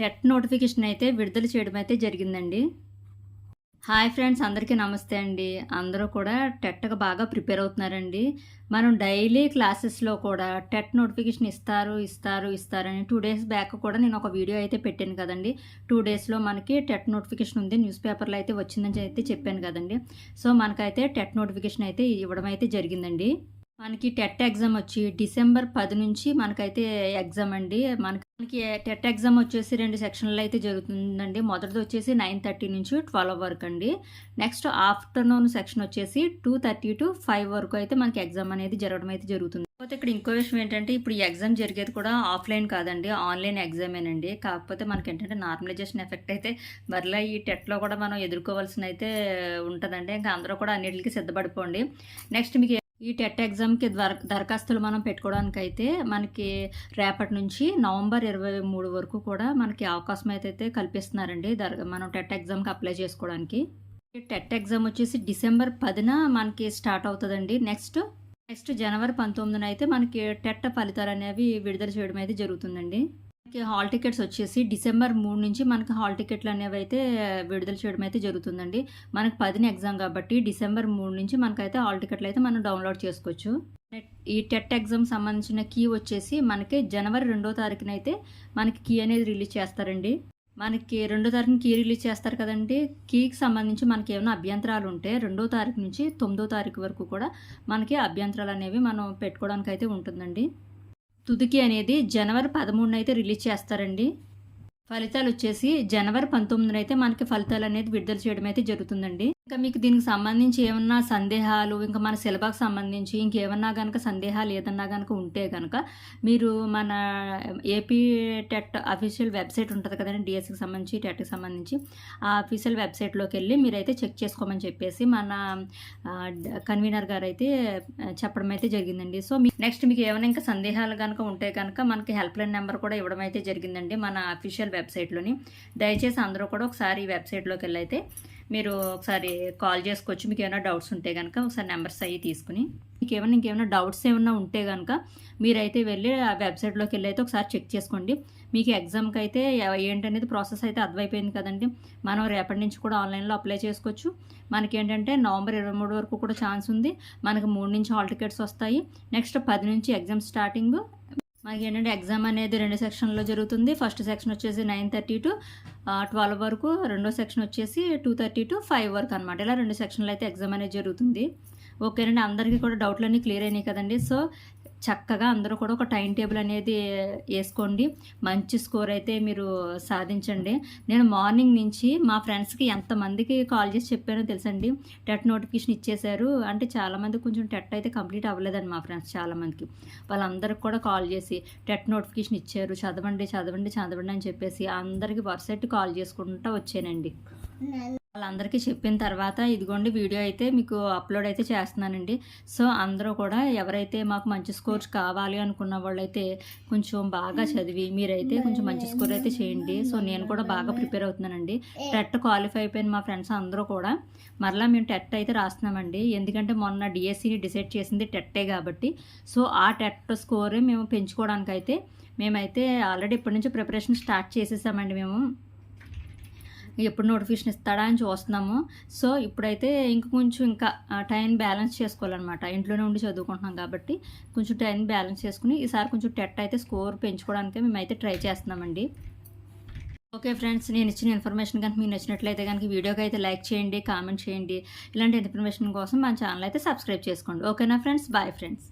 TET notification అయితే విడుదల చేయడం అయితే జరిగిందండి. హాయ్ ఫ్రెండ్స్ అందరికీ నమస్తే అండి. అందరూ కూడా టెట్గా బాగా ప్రిపేర్ అవుతున్నారండి. మనం డైలీ క్లాసెస్లో కూడా టెట్ నోటిఫికేషన్ ఇస్తారు ఇస్తారు ఇస్తారని టూ డేస్ బ్యాక్ కూడా నేను ఒక వీడియో అయితే పెట్టాను కదండి. టూ డేస్లో మనకి టెట్ నోటిఫికేషన్ ఉంది. న్యూస్ పేపర్లో అయితే వచ్చిందని అయితే చెప్పాను కదండి. సో మనకైతే టెట్ నోటిఫికేషన్ అయితే ఇవ్వడం అయితే జరిగిందండి. మనకి టెట్ ఎగ్జామ్ వచ్చి డిసెంబర్ పది నుంచి మనకైతే ఎగ్జామ్ అండి. మనకి మనకి టెట్ ఎగ్జామ్ వచ్చేసి రెండు సెక్షన్లు అయితే జరుగుతుందండి. మొదటిది వచ్చేసి నైన్ థర్టీ నుంచి ట్వెల్వ్ వరకు అండి. నెక్స్ట్ ఆఫ్టర్నూన్ సెక్షన్ వచ్చేసి టూ థర్టీ టు ఫైవ్ వరకు అయితే మనకి ఎగ్జామ్ అనేది జరగడం అయితే జరుగుతుంది. కాకపోతే ఇక్కడ ఇంకో విషయం ఏంటంటే ఇప్పుడు ఈ ఎగ్జామ్ జరిగేది కూడా ఆఫ్లైన్ కాదండి ఆన్లైన్ ఎగ్జామేనండి. కాకపోతే మనకి ఏంటంటే నార్మలైజేషన్ ఎఫెక్ట్ అయితే మరలా ఈ టెట్లో కూడా మనం ఎదుర్కోవాల్సిన అయితే ఉంటుందండి. ఇంకా అందరూ కూడా అన్నిటికీ సిద్ధపడిపోండి. నెక్స్ట్ మీకు ఈ టెట్ ఎగ్జామ్కి దర దరఖాస్తులు మనం పెట్టుకోవడానికి అయితే మనకి రేపటి నుంచి నవంబర్ ఇరవై మూడు వరకు కూడా మనకి అవకాశం అయితే కల్పిస్తున్నారండి. దర మనం టెట్ ఎగ్జామ్కి అప్లై చేసుకోవడానికి. టెట్ ఎగ్జామ్ వచ్చేసి డిసెంబర్ పదిన మనకి స్టార్ట్ అవుతుందండి. నెక్స్ట్ నెక్స్ట్ జనవరి పంతొమ్మిదిన అయితే మనకి టెట్ ఫలితాలు అనేవి విడుదల చేయడం అయితే జరుగుతుందండి. మనకి హాల్ టికెట్స్ వచ్చేసి డిసెంబర్ మూడు నుంచి మనకి హాల్ టికెట్లు అనేవి అయితే విడుదల చేయడం అయితే జరుగుతుందండి. మనకి పదిన ఎగ్జామ్ కాబట్టి డిసెంబర్ మూడు నుంచి మనకైతే హాల్ టికెట్లు అయితే మనం డౌన్లోడ్ చేసుకోవచ్చు. ఈ టెట్ ఎగ్జామ్ సంబంధించిన కీ వచ్చేసి మనకి జనవరి రెండో తారీఖున అయితే మనకి కీ అనేది రిలీజ్ చేస్తారండి. మనకి రెండో తారీఖున కీ రిలీజ్ చేస్తారు కదండి. కీకి సంబంధించి మనకి ఏమైనా అభ్యంతరాలు ఉంటే రెండో తారీఖు నుంచి తొమ్మిదో తారీఖు వరకు కూడా మనకి అభ్యంతరాలు అనేవి మనం పెట్టుకోవడానికి అయితే ఉంటుందండి. తుదికి అనేది జనవరి పదమూడున అయితే రిలీజ్ చేస్తారండి. ఫలితాలు వచ్చేసి జనవరి పంతొమ్మిదిన అయితే మనకి ఫలితాలు అనేది విడుదల చేయడం అయితే జరుగుతుందండి. ఇంకా మీకు దీనికి సంబంధించి ఏమన్నా సందేహాలు ఇంకా మన సిలబాకి సంబంధించి ఇంకేమన్నా కనుక సందేహాలు ఏదన్నా కనుక ఉంటే కనుక మీరు మన ఏపీ టెట్ అఫీషియల్ వెబ్సైట్ ఉంటుంది కదండి డిఎస్సికి సంబంధించి టెట్కి సంబంధించి ఆ అఫీషియల్ వెబ్సైట్లోకి వెళ్ళి మీరైతే చెక్ చేసుకోమని చెప్పేసి మన కన్వీనర్ గారు అయితే చెప్పడం అయితే జరిగిందండి. సో మీ నెక్స్ట్ మీకు ఏమైనా ఇంకా సందేహాలు కనుక ఉంటే కనుక మనకి హెల్ప్ లైన్ నెంబర్ కూడా ఇవ్వడం అయితే జరిగిందండి మన అఫీషియల్ వెబ్సైట్లోని. దయచేసి అందరూ కూడా ఒకసారి ఈ వెబ్సైట్లోకి వెళ్ళి అయితే మీరు ఒకసారి కాల్ చేసుకోవచ్చు. మీకు ఏమైనా డౌట్స్ ఉంటే కనుక ఒకసారి నెంబర్స్ అవి తీసుకుని. మీకు ఏమైనా ఇంకేమైనా డౌట్స్ ఏమైనా ఉంటే కనుక మీరైతే వెళ్ళి ఆ వెబ్సైట్లోకి వెళ్ళి అయితే ఒకసారి చెక్ చేసుకోండి. మీకు ఎగ్జామ్కి అయితే ఏంటనేది ప్రాసెస్ అయితే అర్థమైపోయింది కదండి. మనం రేపటి నుంచి కూడా ఆన్లైన్లో అప్లై చేసుకోవచ్చు. మనకి ఏంటంటే నవంబర్ ఇరవై మూడు వరకు కూడా ఛాన్స్ ఉంది. మనకి మూడు నుంచి హాల్ టికెట్స్ వస్తాయి. నెక్స్ట్ పది నుంచి ఎగ్జామ్ స్టార్టింగ్. మనకి ఏంటంటే ఎగ్జామ్ అనేది రెండు సెక్షన్లో జరుగుతుంది. ఫస్ట్ సెక్షన్ వచ్చేసి నైన్ థర్టీ టు ట్వెల్వ్ వరకు రెండో సెక్షన్ వచ్చేసి టూ థర్టీ టు ఫైవ్ వరకు అనమాట ఇలా రెండు సెక్షన్లు అయితే ఎగ్జామ్ అనేది జరుగుతుంది. ఓకేనండి అందరికీ కూడా డౌట్లన్నీ క్లియర్ అయినాయి కదండి. సో చక్కగా అందరూ కూడా ఒక టైం టేబుల్ అనేది వేసుకోండి. మంచి స్కోర్ అయితే మీరు సాధించండి. నేను మార్నింగ్ నుంచి మా ఫ్రెండ్స్కి ఎంతమందికి కాల్ చేసి చెప్పానో తెలుసండి. టెట్ నోటిఫికేషన్ ఇచ్చేశారు. అంటే చాలామంది కొంచెం టెట్ అయితే కంప్లీట్ అవ్వలేదండి మా ఫ్రెండ్స్ చాలామందికి వాళ్ళందరికి కూడా కాల్ చేసి టెట్ నోటిఫికేషన్ ఇచ్చారు. చదవండి చదవండి చదవండి అని చెప్పేసి అందరికీ వరుసెట్టి కాల్ చేసుకుంటూ వచ్చానండి. వాళ్ళందరికీ చెప్పిన తర్వాత ఇదిగోండి వీడియో అయితే మీకు అప్లోడ్ అయితే చేస్తున్నానండి. సో అందరూ కూడా ఎవరైతే మాకు మంచి స్కోర్స్ కావాలి అనుకున్న వాళ్ళైతే కొంచెం బాగా చదివి మీరైతే కొంచెం మంచి స్కోర్ అయితే చేయండి. సో నేను కూడా బాగా ప్రిపేర్ అవుతున్నానండి. టెట్ క్వాలిఫై అయిపోయిన మా ఫ్రెండ్స్ అందరూ కూడా మరలా మేము టెట్ అయితే రాస్తున్నామండి. ఎందుకంటే మొన్న డిఎస్సిని డిసైడ్ చేసింది టెట్టే కాబట్టి. సో ఆ టెట్ స్కోరే మేము పెంచుకోవడానికైతే మేమైతే ఆల్రెడీ ఇప్పటి నుంచి ప్రిపరేషన్ స్టార్ట్ చేసేసామండి మేము. ఎప్పుడు నోటిఫికేషన్ ఇస్తాడా అని చూస్తున్నాము. సో ఇప్పుడైతే ఇంక కొంచెం ఇంకా టైం బ్యాలెన్స్ చేసుకోవాలన్నమాట. ఇంట్లోనే ఉండి చదువుకుంటున్నాం కాబట్టి కొంచెం టైం బ్యాలెన్స్ చేసుకుని ఈసారి కొంచెం టెట్ అయితే స్కోర్ పెంచుకోవడానికి మేమైతే ట్రై చేస్తున్నామండి. ఓకే ఫ్రెండ్స్ నేను ఇచ్చిన ఇన్ఫర్మేషన్ కనుక మీకు నచ్చినట్లయితే కనుక వీడియోకి అయితే లైక్ చేయండి కామెంట్ చేయండి. ఇలాంటి ఇన్ఫర్మేషన్ కోసం మన ఛానల్ అయితే సబ్స్క్రైబ్ చేసుకోండి. ఓకేనా ఫ్రెండ్స్? Bye friends.